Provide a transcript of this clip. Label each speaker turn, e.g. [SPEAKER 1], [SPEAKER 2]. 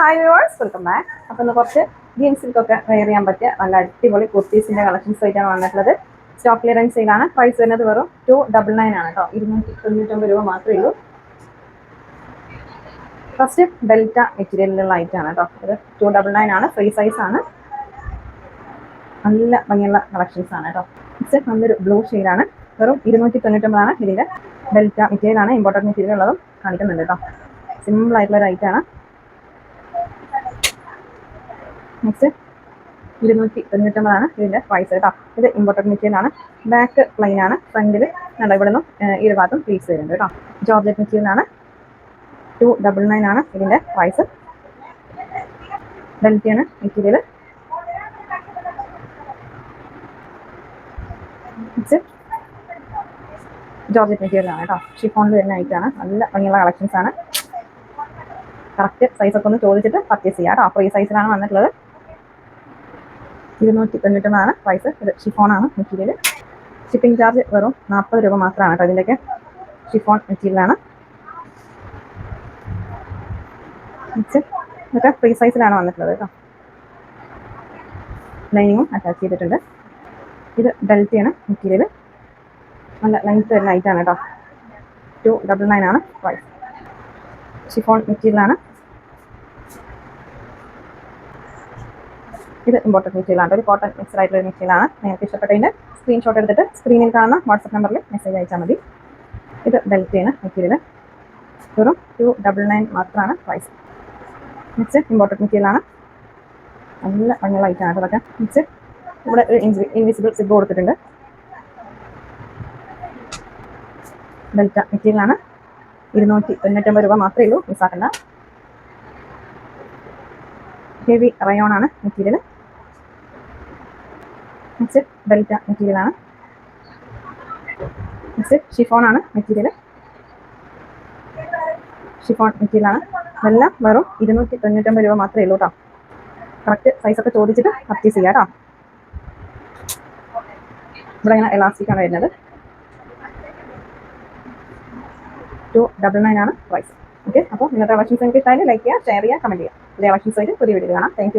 [SPEAKER 1] Hi viewers welcome back അപ്പൊ ഇന്ന് കുറച്ച് ജീൻസിൽക്കൊക്കെ വെയർ ചെയ്യാൻ പറ്റിയ നല്ല അടിപൊളി കുർത്തീസിന്റെ കളക്ഷൻസ് ആയിട്ടാണ് വന്നിട്ടുള്ളത്. സ്റ്റോക്ക് ക്ലിയറൻസ് സെയിലാണ് പ്രൈസ് വരുന്നത് വെറും ടു ഡബിൾ നയൻ ആണ് കേട്ടോ. ഇരുന്നൂറ്റി തൊണ്ണൂറ്റൊമ്പത് രൂപ മാത്രമേ ഉള്ളൂ. ഫസ്റ്റ് ഡെൽറ്റ മെറ്റീരിയലിലുള്ള ഐറ്റാണ് കേട്ടോ. ഇത് ടു ഡബിൾ നയൻ ആണ്. ഫ്രീ സൈസ് ആണ്. നല്ല ഭംഗിയുള്ള കളക്ഷൻസ് ആണ് കേട്ടോ. നെക്സ്റ്റ് നല്ലൊരു ബ്ലൂ ഷെയ്ഡാണ് വെറും ഇരുന്നൂറ്റി തൊണ്ണൂറ്റൊമ്പതാണ് ഇതിന്റെ ഡെൽറ്റ മെറ്റീരിയൽ ആണ്. ഇമ്പോർട്ടന്റ് മെറ്റീരിയൽ ഉള്ളതും കാണിക്കുന്നുണ്ട് കേട്ടോ. സിമ്പിൾ ആയിട്ടുള്ള ഒരു ഐറ്റാണ് നെക്സ്റ്റ് ഇരുന്നൂറ്റി തൊണ്ണൂറ്റൊമ്പതാണ്. ഇതിന്റെ പ്രൈസ് കേട്ടോ. ഇത് ഇമ്പോർട്ടന്റ് മെറ്റീരിയൽ ആണ്. ബാക്ക് പ്ലെയിൻ ആണ്. ഫ്രണ്ടിൽ കണ്ടോ ഇവിടെ നിന്നും ഇരു പീസ് വരുന്നുണ്ട് കേട്ടോ. ജോർജറ്റ് മെറ്റീരിയൽ ആണ് ടു ഡബിൾ നയൻ ആണ് ഇതിന്റെ പ്രൈസ് ഡെൽറ്റിയാണ് മെറ്റീരിയൽ ജോർജറ്റ് മെറ്റീരിയൽ ആണ് കേട്ടോ. ഷിഫോണിൽ വരുന്ന ഐറ്റാണ് നല്ല ഭംഗിയുള്ള കളക്ഷൻസ് ആണ്. കറക്റ്റ് സൈസ് ഒക്കെ ഒന്ന് ചോദിച്ചിട്ട് പർച്ചേസ് ചെയ്യാം കേട്ടോ. അപ്പോൾ ഈ സൈസിലാണ് വന്നിട്ടുള്ളത്. ഇരുന്നൂറ്റി തൊണ്ണൂറ്റൊന്നാണ് പ്രൈസ് ഇത് ഷിഫോണാണ് മെറ്റീരിയൽ ഷിപ്പിംഗ് ചാർജ് വെറും നാൽപ്പത് രൂപ മാത്രമാണ് കേട്ടോ ഇതിന്റെയൊക്കെ ഷിഫോൺ മെറ്റീരിയലാണ് ഇതൊക്കെ ഫ്രീ സൈസിലാണ് വന്നിട്ടുള്ളത് കേട്ടോ. ലൈനിങ്ങും അറ്റാച്ച് ചെയ്തിട്ടുണ്ട്. ഇത് ഡെൽറ്റയാണ് മെറ്റീരിയൽ നല്ല ലൈൻസ് വരുന്ന ഐറ്റാണ് കേട്ടോ. ടു ഡബിൾ നയൻ ആണ് പ്രൈസ് ഷിഫോൺ മെറ്റീരിയലാണ് ഇത് ഇമ്പോർട്ടന്റ് മെറ്റീരിയലാണ് ഒരു കോട്ടൺ മിക്സ്ഡ് ആയിട്ടുള്ള മെറ്റീരിയലാണ് നിങ്ങൾക്ക് ഇഷ്ടപ്പെട്ടതിന്റെ സ്ക്രീൻഷോട്ട് എടുത്തിട്ട് സ്ക്രീനിൽ കാണുന്ന വാട്സപ്പ് നമ്പറിൽ മെസ്സേജ് അയച്ചാൽ മതി. ഇത് ഡെൽറ്റയാണ് മെറ്റീരിയൽ വെറും ടു ഡബിൾ നയൻ മാത്രമാണ് പ്രൈസ് നെക്സ്റ്റ് ഇമ്പോർട്ടന്റ് മെറ്റീരിയലാണ് നല്ല ഭംഗിയുള്ള കേട്ടോ അതൊക്കെ നെക്സ്റ്റ് ഇവിടെ ഒരു ഇൻവിസിബിൾ സിബ് കൊടുത്തിട്ടുണ്ട് ഡെൽറ്റ മെറ്റീരിയലാണ് ഇരുന്നൂറ്റി തൊണ്ണൂറ്റൊമ്പത് രൂപ മാത്രമേ ഉള്ളൂ. മിസ്സാക്കണ്ട ഹെവി റയോൺ ആണ് മെറ്റീരിയൽ നെക്സ്റ്റ് ഡെൽറ്റ മെറ്റീരിയലാണ് മിക്സഡ് ആണ് മെറ്റീരിയൽ ഷിഫോൺ മെറ്റീരിയലാണ് ഇതെല്ലാം വെറും ഇരുന്നൂറ്റി തൊണ്ണൂറ്റൊമ്പത് രൂപ മാത്രമേ ഉള്ളൂ കേട്ടോ കറക്റ്റ് സൈസൊക്കെ ചോദിച്ചിട്ട് പർച്ചേസ് ചെയ്യാം കേട്ടോ ഇവിടെ ഇങ്ങനെ എലാസ്റ്റിക് ആണ് വരുന്നത്. ടു ഡബിൾ നയൻ ആണ് പ്രൈസ് ഓക്കെ അപ്പോൾ നിങ്ങളുടെ കളക്ഷൻസ് നിങ്ങൾക്ക് ഇഷ്ടമായാലും ലൈക്ക് ചെയ്യുക ഷെയർ ചെയ്യുക കമന്റ് ചെയ്യുക. പുതിയ കളക്ഷൻസ് ആയിട്ട് പുതിയ വീഡിയോ കാണാം. താങ്ക്